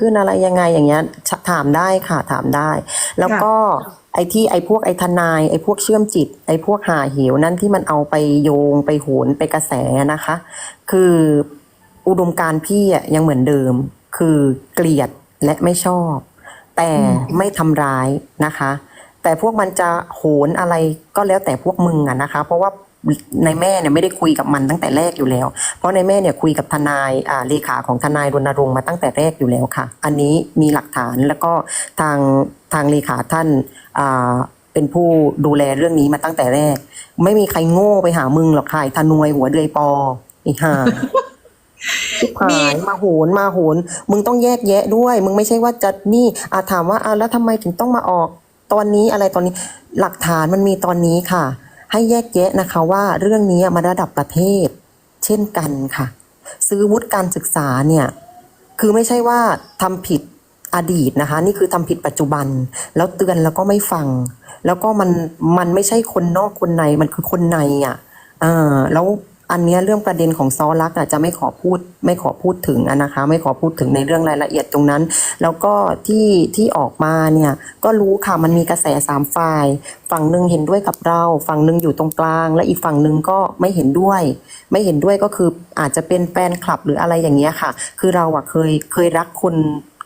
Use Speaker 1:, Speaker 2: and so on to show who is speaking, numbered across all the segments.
Speaker 1: ขึ้นอะไรยังไงอย่างเงี้ยชถามได้ค่ะถามได้ แล้วก็ไอ้ที่ไอ้พวกไอ้ทนายไอ้พวกเชื่อมจิต ไอ้พวกหาเหวนั่นที่มันเอาไปโยงไปโหนไปกระแสนะคะ คืออุดมการณ์พี่อะยังเหมือนเดิม คือเกลียดและไม่ชอบ แต่ไม่ทำร้ายนะคะ แต่พวกมันจะโหนอะไรก็แล้วแต่พวกมึงอะนะคะ เพราะว่า ในแม่เนี่ยไม่ได้คุยกับมันตั้งแต่แรกอยู่แล้ว เพราะในแม่เนี่ยคุยกับทนายอ่าเลขาของทนายรณรงค์มาตั้งแต่แรกอยู่แล้วค่ะ อันนี้มีหลักฐานแล้วก็ทางทางเลขาท่านอ่าเป็นผู้ดูแลเรื่องนี้มาตั้งแต่แรก ไม่มีใครโง่ไปหามึงหรอกค่ะไอ้ทนวยหัวเดือยปอไอ้ห่าชิบหายมาโหนมาโหน มึงต้องแยกแยะด้วย มึงไม่ใช่ว่าจะนี่อาถามว่าอะแล้วทำไมถึงต้องมาออกตอนนี้อะไรตอนนี้ หลักฐานมันมีตอนนี้ค่ะ ให้แยกแยะนะคะว่าเรื่องนี้มาระดับประเทศเช่นกันค่ะ ซื้อวุฒิการศึกษาเนี่ยคือไม่ใช่ว่าทำผิดอดีตนะคะ นี่คือทำผิดปัจจุบัน แล้วเตือนแล้วก็ไม่ฟัง แล้วก็มันมันไม่ใช่คนนอกคนในมันคือคนในอะอ่าแล้ว อันเนี้ยเรื่องประเด็นของซอลักอะจะไม่ขอพูดไม่ขอพูดถึงนะคะ ไม่ขอพูดถึงในเรื่องรายละเอียดตรงนั้น แล้วก็ที่ที่ออกมาเนี่ยก็รู้ค่ะมันมีกระแสสามฝ่าย ฝั่งหนึ่งเห็นด้วยกับเรา ฝั่งหนึ่งอยู่ตรงกลาง และอีกฝั่งหนึ่งก็ไม่เห็นด้วย ไม่เห็นด้วยก็คืออาจจะเป็นแฟนคลับหรืออะไรอย่างเงี้ยค่ะ คือเราอะเคยเคยรักคน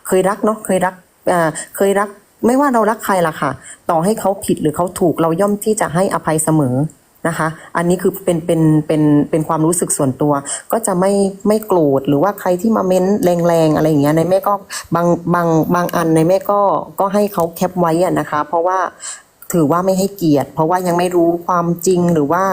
Speaker 1: เคยรักเนาะเคยรักอ่าเคยรัก ไม่ว่าเรารักใครล่ะค่ะ ต่อให้เขาผิดหรือเขาถูกเราย่อมที่จะให้อภัยเสมอ นะคะ อันนี้คือเป็นเป็นเป็นเป็นความรู้สึกส่วนตัว ก็จะไม่ไม่โกรธหรือว่าใครที่มาเม้นแรงๆอะไรอย่างเงี้ยในแม่ก็บางบางบางอันในแม่ก็ก็ให้เขาแคปไว้อะนะคะ เพราะว่าถือว่าไม่ให้เกียรติ เพราะว่ายังไม่รู้ความจริงหรือว่า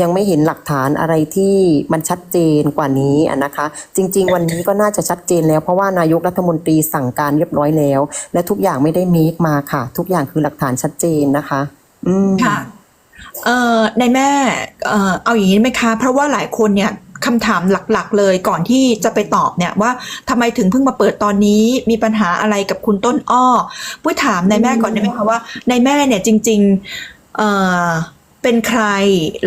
Speaker 1: ยังไม่เห็นหลักฐานอะไรที่มันชัดเจนกว่านี้นะคะ จริง ๆ วันนี้ก็น่าจะชัดเจนแล้ว เพราะว่านายกรัฐมนตรีสั่งการเรียบร้อยแล้ว และทุกอย่างไม่ได้เมคมาค่ะ ทุกอย่างคือหลักฐานชัดเจนนะคะ อืม
Speaker 2: ค่ะ ในแม่เออเอาอย่างนี้ไหมคะ เพราะว่าหลายคนเนี่ยคำถามหลักๆ เลยก่อนที่จะไปตอบเนี่ยว่าทำไมถึงเพิ่งมาเปิดตอนนี้มีปัญหาอะไรกับคุณต้นอ้อปุ้ยถามในแม่ก่อนได้ไหมคะว่าในแม่เนี่ยจริง ๆ เอ่อเป็นใคร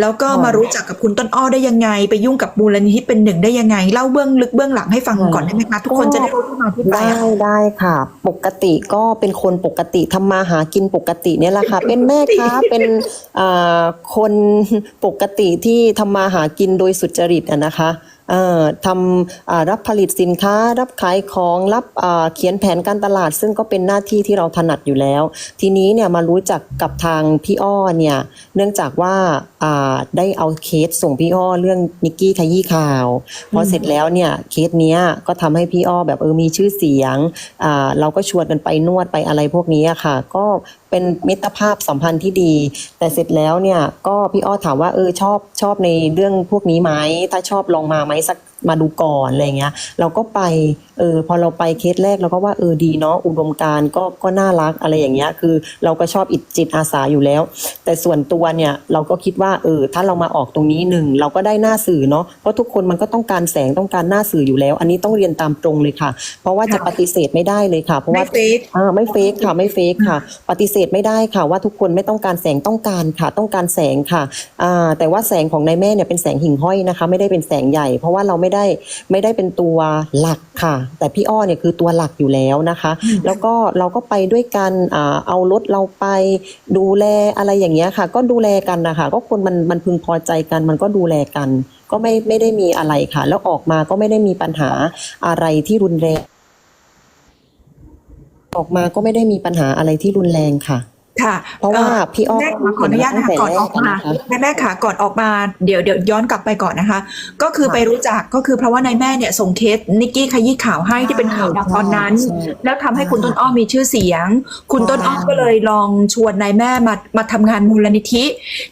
Speaker 2: แล้วก็มารู้จักกับคุณต้นอ้อได้ยังไง ไปยุ่งกับมูลนิธิเป็นหนึ่งได้ยังไง เล่าเบื้องลึกเบื้องหลังให้ฟังก่อนได้ไหมคะทุกคนจะได้รู้ที่มาที่ไป
Speaker 1: ได้
Speaker 2: อะ
Speaker 1: ได้ค่ะ ปกติก็เป็นคนปกติทำมาหากินปกติเนี่ยแหละค่ะ เป็นแม่ค้าเป็นอ่าคนปกติที่ทำมาหากินโดยสุจริตอะนะคะเอ่อ ทำอ่ารับผลิตสินค้า รับขายของรับอ่าเขียนแผนการตลาด ซึ่งก็เป็นหน้าที่ที่เราถนัดอยู่แล้ว ทีนี้เนี่ยมารู้จักกับทางพี่อ้อเนี่ยเนื่องจากว่าอ่าได้เอาเคสส่งพี่อ้อเรื่องนิกกี้ขยี้ข่าวพอเสร็จแล้วเนี่ยเคสเนี้ยก็ทำให้พี่อ้อแบบเออมีชื่อเสียงอ่าเราก็ชวนกันไปนวดไปอะไรพวกนี้ค่ะ ก็เป็นมิตรภาพสัมพันธ์ที่ดี แต่เสร็จแล้วเนี่ยก็พี่อ้อถามว่าเออชอบชอบในเรื่องพวกนี้ไหมถ้าชอบลองมาไหมสัก มาดูก่อนอะไรเงี้ย เราก็ไปเออพอเราไปเคสแรกเราก็ว่าเออดีเนาะอุดมการณ์ก็ก็น่ารักอะไรอย่างเงี้ยคือเราก็ชอบอิจิตอาสาอยู่แล้ว แต่ส่วนตัวเนี่ยเราก็คิดว่าเออถ้าเรามาออกตรงนี้หนึ่งเราก็ได้หน้าสื่อเนาะเพราะทุกคนมันก็ต้องการแสงต้องการหน้าสื่ออยู่แล้ว อันนี้ต้องเรียนตามตรงเลยค่ะ เพราะว่าจะ
Speaker 2: ค่ะ
Speaker 1: ปฏิเสธไม่ได้เลยค่ะ เพราะ
Speaker 2: ไม่
Speaker 1: ว่า
Speaker 2: เฟก
Speaker 1: อ่าไม่เฟกค่ะไม่เฟกค่ะ ปฏิเสธไม่ได้ค่ะ ว่าทุกคนไม่ต้องการแสงต้องการค่ะ ต้องการแสงค่ะอ่าแต่ว่าแสงของนายแม่เนี่ยเป็นแสงหิ่งห้อยนะคะ ไม่ได้เป็นแสงใหญ่ เพราะว่าเราไม่ได้ไม่ได้เป็นตัวหลักค่ะ แต่พี่อ้อเนี่ยคือตัวหลักอยู่แล้วนะคะ แล้วก็เราก็ไปด้วยกันอ่าเอารถเราไปดูแลอะไรอย่างเงี้ยค่ะ ก็ดูแลกันนะคะก็คนมันมันพึงพอใจกัน มันก็ดูแลกัน ก็ไม่ไม่ได้มีอะไรค่ะ แล้วออกมาก็ไม่ได้มีปัญหาอะไรที่รุนแรงออกมาก็ไม่ได้มีปัญหาอะไรที่รุนแรงค่ะ
Speaker 2: ค่ะ
Speaker 1: เพราะว่าพี่อ้อ
Speaker 2: แม่ขออนุญาตนะคะก่อนออกมาแม่แม่ขาก่อนออกมาเดี๋ยวเดี๋ยวย้อนกลับไปก่อนนะคะ ก็คือไปรู้จักก็คือเพราะว่านายแม่เนี่ยส่งเคสนิกกี้ขยี้ข่าวให้ที่เป็นข่าวดังตอนนั้น
Speaker 1: ใช่
Speaker 2: แล้วทำให้คุณต้นอ้อมีชื่อเสียง คุณต้นอ้อก็เลยลองชวนนายแม่มามาทำงานมูลนิธิ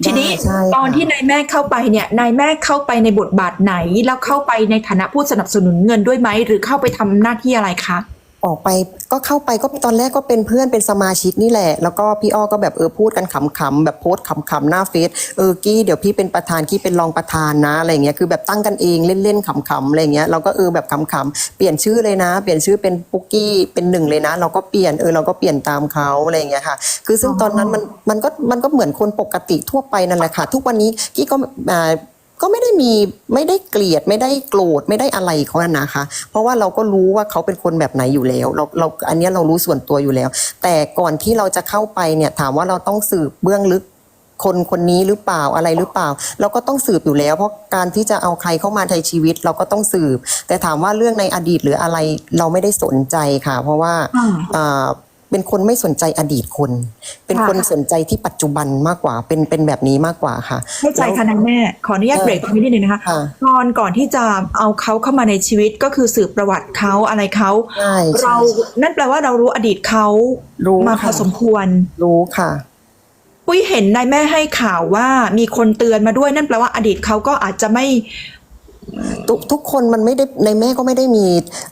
Speaker 2: ทีนี้
Speaker 1: ใช่ค่ะ
Speaker 2: ตอนที่นายแม่เข้าไปเนี่ยนายแม่เข้าไปในบทบาทไหน แล้วเข้าไปในฐานะผู้สนับสนุนเงินด้วยไหมหรือเข้าไปทำหน้าที่อะไรคะ
Speaker 1: ออกไปก็เข้าไปก็ตอนแรกก็เป็นเพื่อนเป็นสมาชิกนี่แหละ แล้วก็พี่อ้อก็แบบเออพูดกันขำๆแบบโพสขำๆหน้าเฟซเออกี้เดี๋ยวพี่เป็นประธานกี้เป็นรองประธานนะอะไรเงี้ยคือแบบตั้งกันเองเล่นๆขำๆอะไรเงี้ยเราก็เออแบบขำๆเปลี่ยนชื่อเลยนะ เปลี่ยนชื่อเป็นปุ๊กกี้เป็นหนึ่งเลยนะ เราก็เปลี่ยนเออเราก็เปลี่ยนตามเขาอะไรเงี้ยค่ะ คือซึ่งตอนนั้นมันมันก็มันก็เหมือนคนปกติทั่วไปนั่นแหละค่ะ ทุกวันนี้กี้ก็อ่า ก็ไม่ได้มีไม่ได้เกลียดไม่ได้โกรธไม่ได้อะไรเขาอะนะคะ เพราะว่าเราก็รู้ว่าเขาเป็นคนแบบไหนอยู่แล้ว เราเราอันเนี้ยเรารู้ส่วนตัวอยู่แล้ว แต่ก่อนที่เราจะเข้าไปเนี่ยถามว่าเราต้องสืบเบื้องลึกคนคนนี้หรือเปล่าอะไรหรือเปล่า เราก็ต้องสืบอยู่แล้ว เพราะการที่จะเอาใครเข้ามาในชีวิต เราก็ต้องสืบ แต่ถามว่าเรื่องในอดีตหรืออะไรเราไม่ได้สนใจค่ะ เพราะว่า
Speaker 2: อ่า
Speaker 1: อ่า เป็นคนไม่สนใจอดีตคน เป็น
Speaker 2: ค่ะ
Speaker 1: คนสนใจที่ปัจจุบันมากกว่า เป็นเป็นแบบนี้มากกว่าค่ะ
Speaker 2: เข้าใจค่ะนายแม่ ขออนุญาต
Speaker 1: เออ
Speaker 2: เบรกตรงนี้นิดนึงนะคะ
Speaker 1: ค่ะ
Speaker 2: ตอนก่อนที่จะเอาเขาเข้ามาในชีวิตก็คือสืบประวัติเขาอะไรเขา
Speaker 1: ใช่ใช่
Speaker 2: เรานั่นแปลว่าเรารู้อดีตเขา
Speaker 1: รู้
Speaker 2: มาพอ
Speaker 1: ค่ะ
Speaker 2: สมควร
Speaker 1: รู้ค่ะ
Speaker 2: ปุ้ยเห็นนายแม่ให้ข่าวว่ามีคนเตือนมาด้วยนั่นแปลว่าอดีตเขาก็อาจจะไม่
Speaker 1: ทุกทุกคนมันไม่ได้ในแม่ก็ไม่ได้มี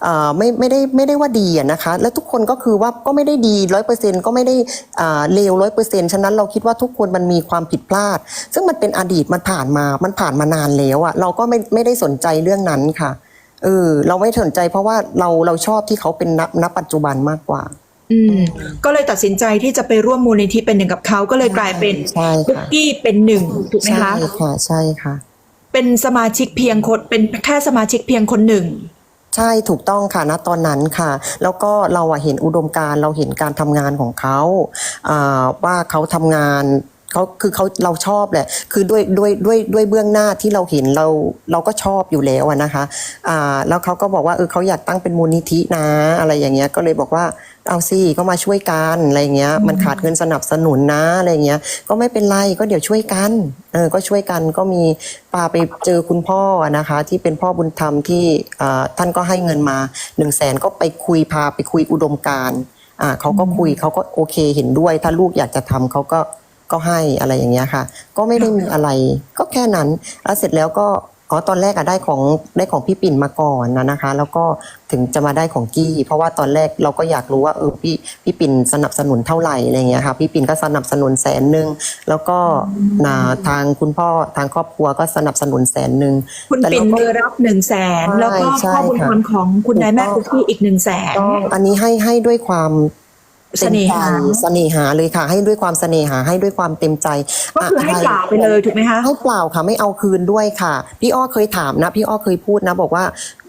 Speaker 1: เอ่อไม่ไม่ได้ไม่ได้ว่าดีอะนะคะ แล้วทุกคนก็คือว่าก็ไม่ได้ดีร้อยเปอร์เซ็นก็ไม่ได้อ่าเลวร้อยเปอร์เซ็นฉะนั้นเราคิดว่าทุกคนมันมีความผิดพลาด ซึ่งมันเป็นอดีตมันผ่านมามันผ่านมานานแล้วอะเราก็ไม่ไม่ได้สนใจเรื่องนั้นค่ะเออเราไม่สนใจเพราะว่าเราเราชอบที่เขาเป็นณณปัจจุบันมากกว่า
Speaker 2: อืม ก็เลยตัดสินใจที่จะไปร่วมมูลนิธิเป็นหนึ่งกับเขาก็เลยกลายเป็น
Speaker 1: ใช่
Speaker 2: บุก
Speaker 1: ค่ะ
Speaker 2: กี้เป็นหนึ่งถูกไหม
Speaker 1: ใช่
Speaker 2: คะ
Speaker 1: ค่ะใช่ค่ะ
Speaker 2: เป็นสมาชิกเพียงคนเป็นแค่สมาชิกเพียงคนหนึ่ง
Speaker 1: ใช่ถูกต้องค่ะณตอนนั้นค่ะ แล้วก็เราอะเห็นอุดมการณ์เราเห็นการทำงานของเขาอ่าว่าเขาทำงาน เขาคือเขาเราชอบแหละ คือด้วยด้วยด้วยด้วยเบื้องหน้าที่เราเห็นเราเราก็ชอบอยู่แล้วอะนะคะอ่าแล้วเขาก็บอกว่าเออเขาอยากตั้งเป็นมูลนิธินะอะไรอย่างเงี้ยก็เลยบอกว่าเอาสิก็มาช่วยกันอะไรเงี้ย มันขาดเงินสนับสนุนนะอะไรเงี้ย ก็ไม่เป็นไรก็เดี๋ยวช่วยกันเออก็ช่วยกันก็มีพาไปเจอคุณพ่อนะคะ ที่เป็นพ่อบุญธรรมที่อ่าท่านก็ให้เงินมาหนึ่งแสนก็ไปคุยพาไปคุยอุดมการณ์อ่าเขาก็คุยเขาก็โอเคเห็นด้วย ถ้าลูกอยากจะทำเขาก็ ก็ให้อะไรอย่างเงี้ยค่ะ ก็ไม่ได้มีอะไร ก็แค่นั้นแล้วเสร็จแล้วก็อ๋อตอนแรกอะได้ของได้ของพี่ปิ่นมาก่อนนะนะคะ แล้วก็ถึงจะมาได้ของกี้ เพราะว่าตอนแรกเราก็อยากรู้ว่าเออพี่พี่ปิ่นสนับสนุนเท่าไหร่อะไรเงี้ยค่ะพี่ปิ่นก็สนับสนุนแสนหนึ่งแล้วก็นาทางคุณพ่อทางครอบครัวก็สนับสนุนแสนหนึ่ง
Speaker 2: คุณ
Speaker 1: แต่
Speaker 2: ปิ่
Speaker 1: เรา
Speaker 2: น
Speaker 1: ก็
Speaker 2: เรือรับหนึ่งแสน
Speaker 1: ใช่
Speaker 2: แล้วก็
Speaker 1: ใช่
Speaker 2: พ่อบุญธรรม
Speaker 1: ค่ะ
Speaker 2: ของคุณนายแม่
Speaker 1: ถู
Speaker 2: คุ
Speaker 1: ก
Speaker 2: ก
Speaker 1: ต้อง
Speaker 2: กี้อีกหนึ่งแสน
Speaker 1: ต้องอันนี้ให้ให้ด้วยความ
Speaker 2: เสน่หา
Speaker 1: ต็มใจเสน่หาเลยค่ะ ให้ด้วยความเสน่หาให้ด้วยความเต็มใจ
Speaker 2: ก็คือให้ะเปล่าไปเลยถูกไหมคะ
Speaker 1: ให้เปล่าค่ะไม่เอาคืนด้วยค่ะ พี่อ้อเคยถามนะ พี่อ้อเคยพูดนะ บอกว่า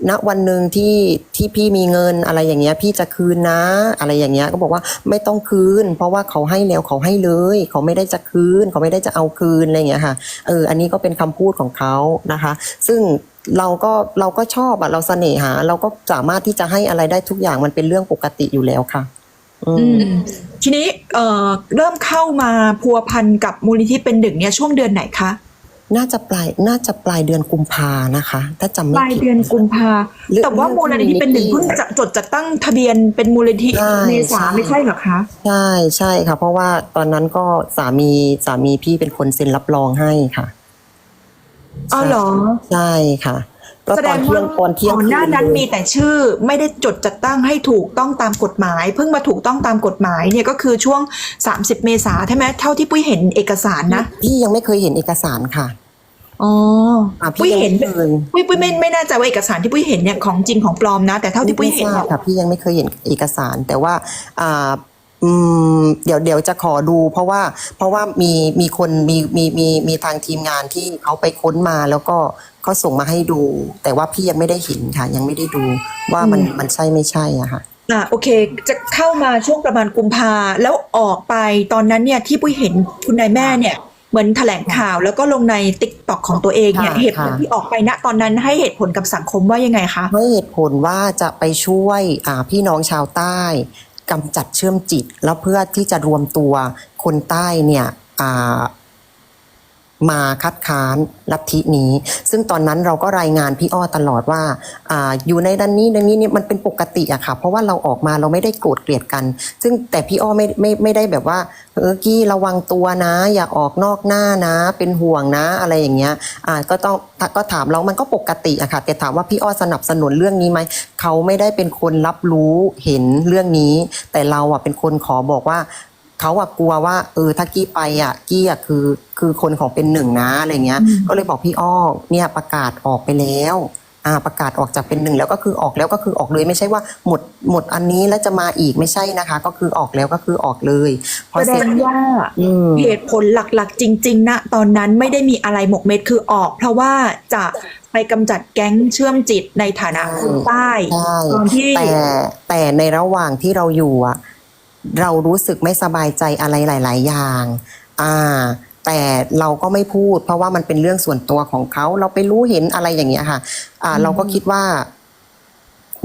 Speaker 1: ณวันหนึ่งที่ที่พี่มีเงินอะไรอย่างเงี้ย พี่จะคืนนะ อะไรอย่างเงี้ยก็บอกว่าไม่ต้องคืน เพราะว่าเขาให้แล้วเขาให้เลย เขาไม่ได้จะคืน เขาไม่ได้จะเอาคืนอะไรอย่างเงี้ยค่ะเอออันนี้ก็เป็นคำพูดของเขานะคะ ซึ่งเราก็เราก็ชอบอะเราเสน่หา เราก็สามารถที่จะให้อะไรได้ทุกอย่างมันเป็นเรื่องปกติอยู่แล้วค่ะอื
Speaker 2: อื
Speaker 1: ม
Speaker 2: ม ทีนี้เอ่อเริ่มเข้ามาพัวพันกับมูลนิธิเป็นหนึ่งเนี่ยช่วงเดือนไหนคะ
Speaker 1: น่าจะปลายน่าจะปลายเดือนกุมภานะคะ ถ้าจำ
Speaker 2: ป
Speaker 1: ไม่
Speaker 2: ลาย
Speaker 1: ผิด
Speaker 2: เดือนกุมภา
Speaker 1: เรื่อง
Speaker 2: แต่ว่ามูลนิธิเป็นหนึ่งเพิ่งจะจดจัดตั้งทะเบียนเป็นมูลนิธิ
Speaker 1: ใช่
Speaker 2: เมษา
Speaker 1: ใช่
Speaker 2: ไม่ใช่เหรอคะ
Speaker 1: ใช่ใช่ค่ะ เพราะว่าตอนนั้นก็สามีสามีพี่เป็นคนเซ็นรับรองให้ค่ะ
Speaker 2: อ๋อเหรอ
Speaker 1: ใช่ค่ะ ก็
Speaker 2: แส
Speaker 1: ต
Speaker 2: ด
Speaker 1: อน
Speaker 2: ง
Speaker 1: เที่ย
Speaker 2: ว่าง
Speaker 1: ตอนเที่ยง
Speaker 2: ก่อนหน้านั้น
Speaker 1: คืเลย
Speaker 2: มีแต่ชื่อไม่ได้จดจัดตั้งให้ถูกต้องตามกฎหมาย เพิ่งมาถูกต้องตามกฎหมายเนี่ยก็คือช่วง 30 เมษาใช่ไหมเท่าที่ปุ้ยเห็นเอกสารนะ
Speaker 1: พี่ยังไม่เคยเห็นเอกสารค่ะ
Speaker 2: อ๋อ
Speaker 1: อะ
Speaker 2: ปุ้ย
Speaker 1: ยัง
Speaker 2: เห็น
Speaker 1: ไม่เคย
Speaker 2: ปุ้ยปุ้ยไม่ไม่แน่ใจว่าเอกสารที่ปุ้ยเห็นเนี่ยของจริงของปลอมนะ แต่เท่าที่ปุ้ยเห็น
Speaker 1: ไม่ทราบ
Speaker 2: เนี่ย
Speaker 1: ค่ะพี่ยังไม่เคยเห็นเอกสารแต่ว่าอ่า อืมเดี๋ยวเดี๋ยวจะขอดูเพราะว่าเพราะว่ามีมีคนมีมีมีมีทางทีมงานที่เขาไปค้นมาแล้วก็เขาส่งมาให้ดู แต่ว่าพี่ยังไม่ได้เห็นค่ะ ยังไม่ได้ดูว่ามันมันใช่ไม่ใช่อะค่ะ
Speaker 2: อะโอเค จะเข้ามาช่วงประมาณกุมภาแล้วออกไปตอนนั้นเนี่ยที่ปุ้ยเห็นคุณนายแม่เนี่ย เหมือนแถลงข่าวแล้วก็ลงในติ๊กต็อกของตัวเองเนี่ย
Speaker 1: ค่ะ
Speaker 2: เหตุผล
Speaker 1: ค่ะ
Speaker 2: ที่ออกไปณตอนนั้นให้เหตุผลกับสังคมว่ายังไงคะ
Speaker 1: ให้เหตุผลว่าจะไปช่วยอ่าพี่น้องชาวใต้ กำจัดเชื่อมจิต แล้วเพื่อที่จะรวมตัวคนใต้เนี่ย มาคัดค้านลัทธินี้ ซึ่งตอนนั้นเราก็รายงานพี่อ้อตลอดว่าอ่าอยู่ในด้านนี้ด้านนี้เนี่ยมันเป็นปกติอะค่ะ เพราะว่าเราออกมาเราไม่ได้โกรธเกลียดกัน ซึ่งแต่พี่อ้อไม่ไม่ไม่ได้แบบว่าเออกี้ระวังตัวนะ อย่าออกนอกหน้านะ เป็นห่วงนะอะไรอย่างเงี้ยอ่าก็ต้องก็ถามเรามันก็ปกติอะค่ะแต่ถามว่าพี่อ้อสนับสนุนเรื่องนี้ไหมเขาไม่ได้เป็นคนรับรู้เห็นเรื่องนี้ แต่เราอะเป็นคนขอบอกว่า เขาอะกลัวว่า เออถ้ากี้ไปอะกี้อะคือ คือคนของเป็นหนึ่งนะอะไรเงี้ย ก็เลยบอกพี่อ้อเนี่ยประกาศออกไปแล้วอ่าประกาศออกจากเป็นหนึ่งแล้วก็คือออกแล้วก็คือออกเลยไม่ใช่ว่าหมดหมดอันนี้แล้วจะมาอีกไม่ใช่นะคะ ก็คือออกแล้วก็คือออกเลยพอ
Speaker 2: แสด
Speaker 1: เสร็จ
Speaker 2: งว่า
Speaker 1: อืม
Speaker 2: เหตุผลหลักๆ จริง ๆ นะ ตอนนั้นไม่ได้มีอะไรหมกเม็ดคือออก เพราะว่าจะไปกำจัดแก๊งเชื่อมจิตในฐานะคนใต้
Speaker 1: ใช่
Speaker 2: ตอนที่
Speaker 1: แต่แต่ในระหว่างที่เราอยู่อะ เรารู้สึกไม่สบายใจอะไรหลาย ๆ อย่าง อ่า แต่เราก็ไม่พูด เพราะว่ามันเป็นเรื่องส่วนตัวของเขา เราไปรู้เห็นอะไรอย่างเงี้ยค่ะ อ่า เราก็คิดว่า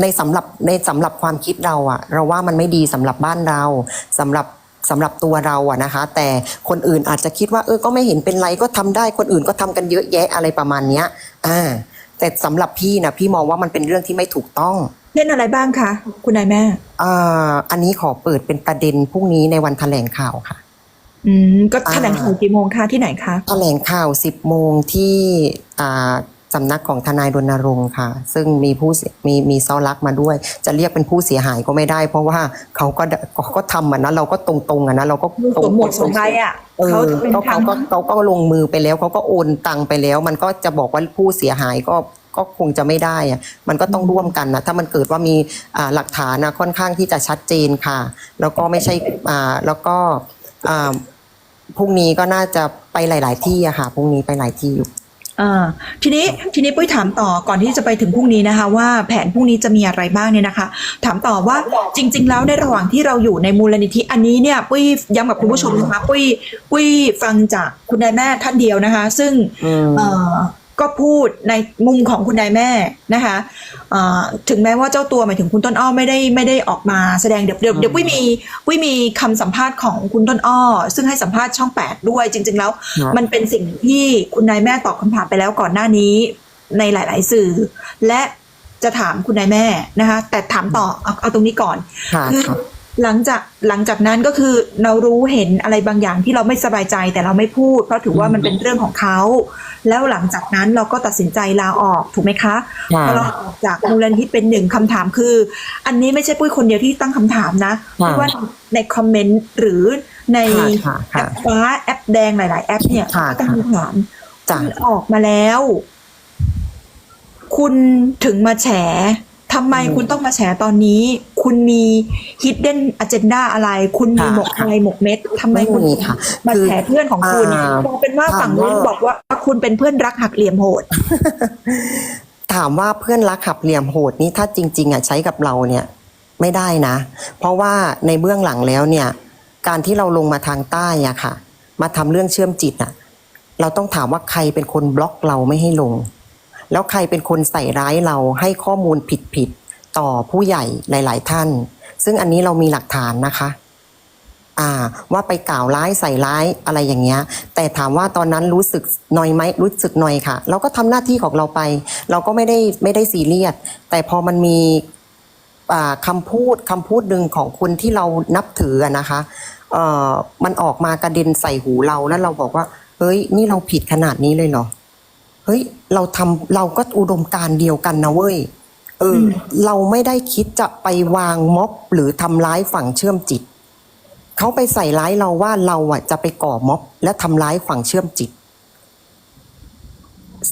Speaker 1: ในสำหรับในสำหรับความคิดเราอะเราว่ามันไม่ดีสำหรับบ้านเราสำหรับสำหรับตัวเราอะนะคะ แต่คนอื่นอาจจะคิดว่าเออก็ไม่เห็นเป็นไรก็ทำได้ คนอื่นก็ทำกันเยอะแยะอะไรประมาณเนี้ย อ่า แต่สำหรับพี่นะพี่มองว่ามันเป็นเรื่องที่ไม่ถูกต้อง
Speaker 2: เล่นอะไรบ้างคะ คุณนายแม่
Speaker 1: อ่าอันนี้ขอเปิดเป็นประเด็นพรุ่งนี้ในวันแถลงข่าวค่ะ
Speaker 2: อืมก็แถลงข่าวกี่โมงคะที่ไหนคะ
Speaker 1: แถลงข่าว10โมงที่อ่าสำนักของทนายรณรงค์ค่ะ ซึ่งมีผู้เสียมีมีเซาลักมาด้วย จะเรียกเป็นผู้เสียหายก็ไม่ได้ เพราะว่าเขาก็เขาก็ทำอะนะเราก็ตรงๆอะนะเราก็
Speaker 2: สวมหมวกสวมใบอะ
Speaker 1: เออ
Speaker 2: เขาจะเป็น
Speaker 1: เขาเขาก็
Speaker 2: ทำ
Speaker 1: เขาก็ลงมือไปแล้วเขาก็โอนตังไปแล้ว มันก็จะบอกว่าผู้เสียหายก็ ก็คงจะไม่ได้อะมันก็ต้องร่วมกันนะถ้ามันเกิดว่ามีอ่าหลักฐานนะค่อนข้างที่จะชัดเจนค่ะ แล้วก็ไม่ใช่อ่าแล้วก็อ่าพรุ่งนี้ก็น่าจะไปหลาย ๆ ที่อะค่ะพรุ่งนี้ไปหลายที่อยู่
Speaker 2: อ่าทีนี้ทีนี้ปุ้ยถามต่อก่อนที่จะไปถึงพรุ่งนี้นะคะ ว่าแผนพรุ่งนี้จะมีอะไรบ้างเนี่ยนะคะ ถามต่อว่าจริง ๆ แล้วในระหว่างที่เราอยู่ในมูลนิธิอันนี้เนี่ยปุ้ยย้ำกับคุณผู้ชมนะคะปุ้ยปุ้ยฟังจากคุณนายแม่ท่านเดียวนะคะ ซึ่ง
Speaker 1: อืม
Speaker 2: เอ่อ ก็พูดในมุมของคุณนายแม่นะคะเอ่อถึงแม้ว่าเจ้าตัวหมายถึงคุณต้นอ้อไม่ได้ไม่ได้ออกมาแสดงเดี๋ยวเดี๋ยวเดี๋ยวปุ้ยมีปุ้ยมีคำสัมภาษณ์ของคุณต้นอ้อ ซึ่งให้สัมภาษณ์ช่อง 8 ด้วยจริง ๆ แล้ว
Speaker 1: ครับ
Speaker 2: มันเป็นสิ่งที่คุณนายแม่ตอบคำถามไปแล้วก่อนหน้านี้ในหลาย ๆ สื่อ และจะถามคุณนายแม่นะคะ แต่ถามต่อเอาเอาตรงนี้ก่อน
Speaker 1: ค่ะ
Speaker 2: คือ
Speaker 1: ค่ะ
Speaker 2: หลังจากหลังจากนั้นก็คือเรารู้เห็นอะไรบางอย่างที่เราไม่สบายใจแต่เราไม่พูด เพราะถือว่ามันเป็นเรื่องของเขา แล้วหลังจากนั้นเราก็ตัดสินใจลาออกถูกไหมคะ
Speaker 1: ค่ะ
Speaker 2: พอเราออกจากมูลนิธิเป็นหนึ่งคำถามคือ อันนี้ไม่ใช่ปุ้ยคนเดียวที่ตั้งคำถามนะเพราะว่าในคอมเมนต์หรือใน
Speaker 1: ค่ะค่ะ
Speaker 2: แอ
Speaker 1: ค่ะ
Speaker 2: ปฟ้าแอปแดงหลาย ๆ แอปเนี่ย
Speaker 1: ค่ะ
Speaker 2: ก็ตั้งคำถาม
Speaker 1: จ้ะ
Speaker 2: คุณออกมาแล้ว คุณถึงมาแฉ ทำไมคุณต้องมาแฉตอนนี้ คุณมี hidden agenda อะไร คุณมี
Speaker 1: ค่ะ
Speaker 2: หมกอะไรหมกเม็ดทำไม
Speaker 1: ไม่
Speaker 2: คุณ
Speaker 1: มีค่ะ
Speaker 2: มา
Speaker 1: คือ
Speaker 2: แฉเพื่อนของคุณ
Speaker 1: อ่า
Speaker 2: บอกเป็นว่าฝั่งนู้น
Speaker 1: ถามว่า
Speaker 2: บอกว่าคุณเป็นเพื่อนรักหักเหลี่ยมโหด
Speaker 1: ถามว่าเพื่อนรักขับเหลี่ยมโหดนี่ถ้าจริง ๆอะใช้กับเราเนี่ย ไม่ได้นะ เพราะว่าในเบื้องหลังแล้วเนี่ย การที่เราลงมาทางใต้อะค่ะ มาทำเรื่องเชื่อมจิตอะเราต้องถามว่าใครเป็นคนบล็อกเราไม่ให้ลง แล้วใครเป็นคนใส่ร้ายเราให้ข้อมูลผิดๆต่อผู้ใหญ่หลาย ๆ ท่าน ซึ่งอันนี้เรามีหลักฐานนะคะอ่าว่าไปกล่าวร้ายใส่ร้ายอะไรอย่างเงี้ย แต่ถามว่าตอนนั้นรู้สึกหน่อยไหมรู้สึกหน่อยค่ะ เราก็ทำหน้าที่ของเราไป เราก็ไม่ได้ไม่ได้ซีเรียสแต่พอมันมีอ่าคำพูดคำพูดหนึ่งของคนที่เรานับถือนะคะเอ่อมันออกมากระเด็นใส่หูเราแล้วเราบอกว่า เฮ้ย นี่เราผิดขนาดนี้เลยเหรอ เฮ้ยเราทำเราก็อุดมการณ์เดียวกันนะเว้ยเอออ
Speaker 2: ม
Speaker 1: เราไม่ได้คิดจะไปวางม็อบหรือทำร้ายฝั่งเชื่อมจิต เขาไปใส่ร้ายเราว่าเราอะจะไปก่อม็อบและทำร้ายฝั่งเชื่อมจิต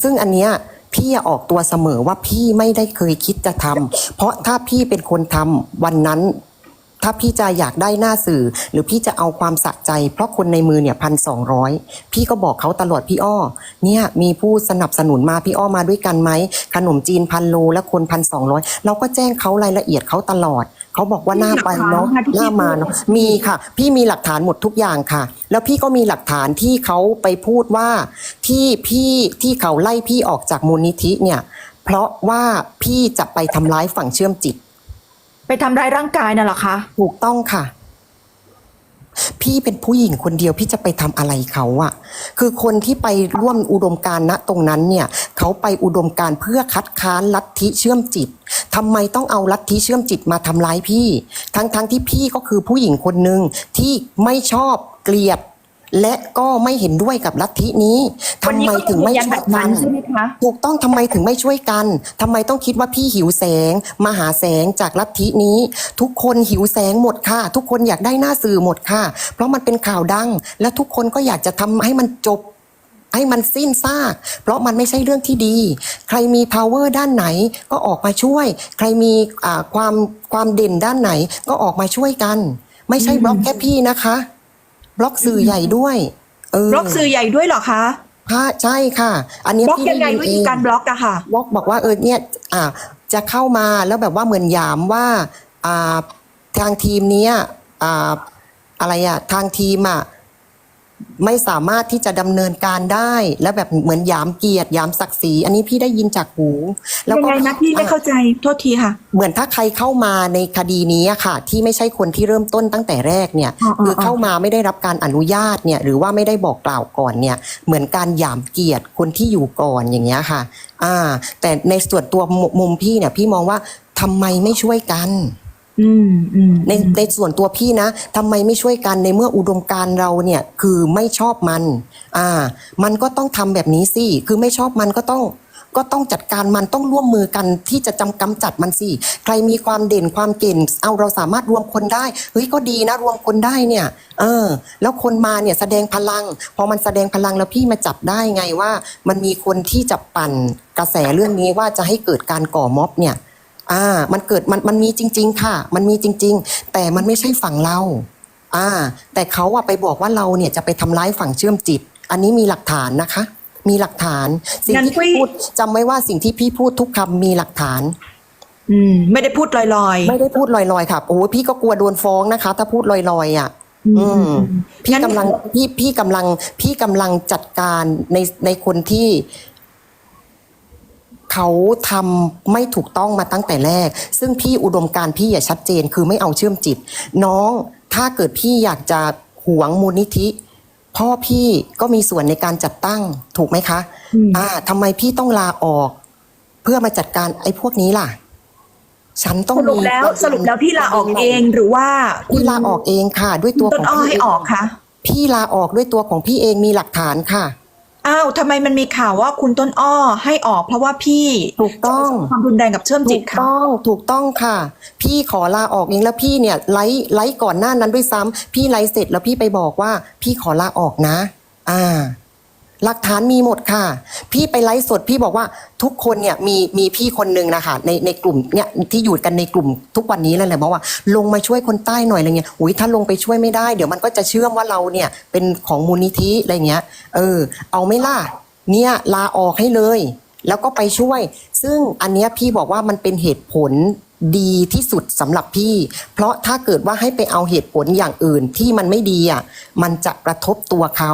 Speaker 1: ซึ่งอันเนี้ยพี่ออกตัวเสมอว่าพี่ไม่ได้เคยคิดจะทำเพราะถ้าพี่เป็นคนทำวันนั้น ถ้าพี่จะอยากได้หน้าสื่อ หรือพี่จะเอาความสะใจ เพราะคนในมือเนี่ยพันสองร้อยพี่ก็บอกเขาตลอดพี่อ้อ เนี่ยมีผู้สนับสนุนมาพี่อ้อมาด้วยกันไหมขนมจีนพันโลและคนพันสองร้อยเราก็แจ้งเขารายละเอียดเขาตลอด เขาบอกว่าหน้าไปเนาะ
Speaker 2: มีหลักฐานค่ะที่
Speaker 1: หน้ามาเนาะมีค่ะ พี่มีหลักฐานหมดทุกอย่างค่ะ แล้วพี่ก็มีหลักฐานที่เขาไปพูดว่าที่พี่ที่เขาไล่พี่ออกจากมูลนิธิเนี่ย เพราะว่าพี่จะไปทำร้ายฝั่งเชื่อมจิต
Speaker 2: ไปทำร้ายร่างกายน่ะเหรอคะ
Speaker 1: ถูกต้องค่ะ พี่เป็นผู้หญิงคนเดียวพี่จะไปทำอะไรเขาอะคือคนที่ไปร่วมอุดมการณ์ณตรงนั้นเนี่ย เขาไปอุดมการณ์เพื่อคัดค้านลัทธิเชื่อมจิตทำไมต้องเอาลัทธิเชื่อมจิตมาทำร้ายพี่ ทั้งๆทที่พี่ก็คือผู้หญิงคนหนึ่งที่ไม่ชอบเกลียด และก็ไม่เห็นด้วยกับลัทธินี้ทำ
Speaker 2: วันนี้
Speaker 1: ไม
Speaker 2: ก็
Speaker 1: ถึงไม่
Speaker 2: ยืนยัน
Speaker 1: ช่
Speaker 2: แบ
Speaker 1: วย
Speaker 2: บ
Speaker 1: กั
Speaker 2: นั้น
Speaker 1: น
Speaker 2: ใช่ไหมคะ
Speaker 1: ถูกต้องทำไมถึงไม่ช่วยกันทำไมต้องคิดว่าพี่หิวแสง มาหาแสงจากลัทธินี้ ทุกคนหิวแสงหมดค่ะ ทุกคนอยากได้หน้าสื่อหมดค่ะ เพราะมันเป็นข่าวดัง และทุกคนก็อยากจะทำให้มันจบ ให้มันสิ้นซาก เพราะมันไม่ใช่เรื่องที่ดี ใครมี power ด้านไหนก็ออกมาช่วย ใครมีอ่าความความเด่นด้านไหนก็ออกมาช่วยกัน ไม่ใช่บล็อกแค่พี่นะคะ บล็อกสื่อใหญ่ด้วย เออบ
Speaker 2: ล็อกสื่อใหญ่ด้วยเหรอคะ
Speaker 1: ค่ะใช่ค่ะ อันเนี้ย
Speaker 2: บล็อก
Speaker 1: พี่
Speaker 2: ยังไง
Speaker 1: ด้
Speaker 2: วิ
Speaker 1: ยิน
Speaker 2: ธี
Speaker 1: เอง
Speaker 2: การบล็อกอะค่ะ
Speaker 1: บล็อกบอกว่าเออเนี่ยอ่าจะเข้ามาแล้วแบบว่าเหมือนหยามว่าอ่าทางทีมเนี้ยอ่าอะไรอะทางทีมอะ ไม่สามารถที่จะดำเนินการได้ แล้วแบบเหมือนหยามเกียรติหยามศักดิ์ศรีอันนี้พี่ได้ยินจากหู แล้ว
Speaker 2: ยัง
Speaker 1: ก็
Speaker 2: ไงนะพี่ไม่เข้าใจโทษทีค่ะ
Speaker 1: เหมือนถ้าใครเข้ามาในคดีนี้อะค่ะ ที่ไม่ใช่คนที่เริ่มต้นตั้งแต่แรกเนี่ย
Speaker 2: อ๋ออ๋อ
Speaker 1: คือเข้ามาไม่ได้รับการอนุญาตเนี่ยหรือว่าไม่ได้บอกกล่าวก่อนเนี่ย เหมือนการหยามเกียรติคนที่อยู่ก่อนอย่างเงี้ยค่ะ อ่า แต่ในส่วนตัวมุมุมพี่เนี่ยพี่มองว่าทำไมไม่ช่วยกัน
Speaker 2: อืมอืม
Speaker 1: ในในส่วนตัวพี่นะทำไมไม่ช่วยกันในเมื่ออุดมการณ์เราเนี่ยคือไม่ชอบมัน อ่า มันก็ต้องทำแบบนี้สิคือไม่ชอบมันก็ต้อง ก็ต้องจัดการมันต้องร่วมมือกันที่จะจำกำจัดมันสิใครมีความเด่นความเก่ง เอาเราสามารถรวมคนได้เฮ้ยก็ดีนะรวมคนได้เนี่ย เออ แล้วคนมาเนี่ยแสดงพลัง พอมันแสดงพลังแล้วพี่มาจับได้ไงว่า มันมีคนที่จะปั่นกระแสเรื่องนี้ว่าจะให้เกิดการก่อม็อบเนี่ย อ่า มันเกิดมันมันมีจริง ๆ ค่ะ มันมีจริง ๆ แต่มันไม่ใช่ฝั่งเรา อ่า แต่เขาอะไปบอกว่าเราเนี่ยจะไปทำร้ายฝั่งเชื่อมจิต อันนี้มีหลักฐานนะคะ มีหลักฐาน สิ่ง
Speaker 2: งั้น
Speaker 1: ที่พี่
Speaker 2: พี่
Speaker 1: พูดจำไว้ว่าสิ่งที่พี่พูดทุกคำมีหลักฐาน
Speaker 2: อืม ไม่ได้พูดลอยๆ
Speaker 1: ไม่ได้พูดลอยๆค่ะโอ้ยพี่ก็กลัวโดนฟ้องนะคะ ถ้าพูดลอยๆอะอืมพี่
Speaker 2: งั้น
Speaker 1: กำลังพี่พี่กำลังพี่กำลังจัดการในในคนที่ เขาทำไม่ถูกต้องมาตั้งแต่แรก ซึ่งพี่อุดมการณ์พี่อย่าชัดเจน คือไม่เอาเชื่อมจิต น้องถ้าเกิดพี่อยากจะหวงมูลนิธิ พ่อพี่ก็มีส่วนในการจัดตั้งถูกไหมคะ
Speaker 2: อืม
Speaker 1: อ่าทำไมพี่ต้องลาออก เพื่อมาจัดการไอ้พวกนี้ล่ะ ฉันต้อง
Speaker 2: สรุป
Speaker 1: มี
Speaker 2: แล้วสรุปแล้วพี่ลาออกเองหรือว่า
Speaker 1: พี่ลาออกเองค่ะ ด้วยตัว
Speaker 2: ต้
Speaker 1: ข
Speaker 2: น
Speaker 1: อง
Speaker 2: อ้อ
Speaker 1: พี่
Speaker 2: ให้
Speaker 1: เอง
Speaker 2: ออกคะ
Speaker 1: พี่ลาออกด้วยตัวของพี่เองมีหลักฐานค่ะ
Speaker 2: อ้าวทำไมมันมีข่าวว่าคุณต้นอ้อให้ออกเพราะว่าพี่
Speaker 1: ถูกต้อง
Speaker 2: ความรุนแรงกับเชื่อมจิ
Speaker 1: ถู
Speaker 2: ต
Speaker 1: ก
Speaker 2: ค่ะ
Speaker 1: ต้องถูกต้องค่ะ พี่ขอลาออกเองแล้วพี่เนี่ยไลฟ์ไลฟ์ก่อนหน้านั้นด้วยซ้ำพี่ไลฟ์เสร็จแล้วพี่ไปบอกว่า พี่ขอลาออกนะ อ่า หลักฐานมีหมดค่ะ พี่ไปไลฟ์สดพี่บอกว่าทุกคนเนี่ยมีมีพี่คนหนึ่งนะคะในในกลุ่มเนี่ยที่อยู่กันในกลุ่มทุกวันนี้เลยแหละบอกว่า ลงมาช่วยคนใต้หน่อยอะไรเงี้ยอุ้ยถ้าลงไปช่วยไม่ได้เดี๋ยวมันก็จะเชื่อมว่าเราเนี่ยเป็นของมูลนิธิอะไรเงี้ย เออ เอาไม่ล่ะเนี่ยลาออกให้เลย แล้วก็ไปช่วย ซึ่งอันเนี้ยพี่บอกว่ามันเป็นเหตุผลดีที่สุดสำหรับพี่ เพราะถ้าเกิดว่าให้ไปเอาเหตุผลอย่างอื่นที่มันไม่ดีอะมันจะกระทบตัวเขา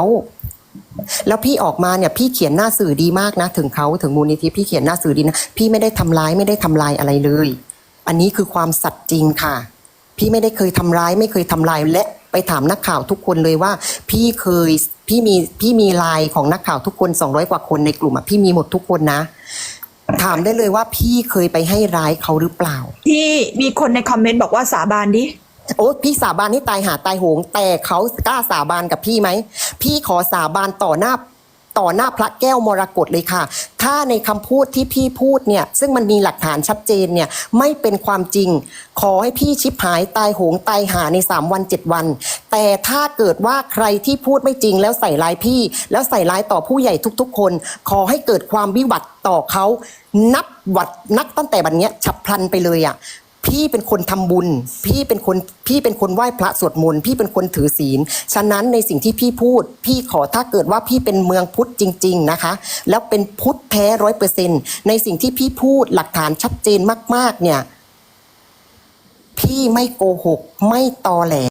Speaker 1: แล้วพี่ออกมาเนี่ยพี่เขียนหน้าสื่อดีมากนะ ถึงเขาถึงมูลนิธิพี่เขียนหน้าสื่อดีนะพี่ไม่ได้ทำร้ายไม่ได้ทำลายอะไรเลย อันนี้คือความสัตย์จริงค่ะ พี่ไม่ได้เคยทำร้ายไม่เคยทำลายและไปถามนักข่าวทุกคนเลยว่า พี่เคยพี่มีพี่มีไลน์ของนักข่าวทุกคน 200 กว่าคนในกลุ่มอะพี่มีหมดทุกคนนะ ถามได้เลยว่าพี่เคยไปให้ร้ายเขาหรือเปล่า
Speaker 2: ที่มีคนในคอมเมนต์บอกว่าสาบานดิ
Speaker 1: โอ้พี่สาบานให้ตายหาตายโหง แต่เขากล้าสาบานกับพี่ไหม พี่ขอสาบานต่อหน้าต่อหน้าพระแก้วมรกตเลยค่ะ ถ้าในคำพูดที่พี่พูดเนี่ย ซึ่งมันมีหลักฐานชัดเจนเนี่ย ไม่เป็นความจริง ขอให้พี่ชิบหายตายโหงตายหาใน 3 วัน 7 วัน แต่ถ้าเกิดว่าใครที่พูดไม่จริงแล้วใส่ร้ายพี่ แล้วใส่ร้ายต่อผู้ใหญ่ทุกๆ คน ขอให้เกิดความวิบัติต่อเขา นับวัดนักตั้งแต่บัดเนี้ยฉับพลันไปเลยอะ พี่เป็นคนทำบุญ พี่เป็นคนพี่เป็นคนไหว้พระสวดมนต์พี่เป็นคนถือศีล ฉะนั้นในสิ่งที่พี่พูด พี่ขอถ้าเกิดว่าพี่เป็นเมืองพุทธจริง ๆนะคะ แล้วเป็นพุทธแท้ร้อยเปอร์เซ็นในสิ่งที่พี่พูดหลักฐานชัดเจนมาก ๆ เนี่ย พี่ไม่โกหก ไม่ตอแหล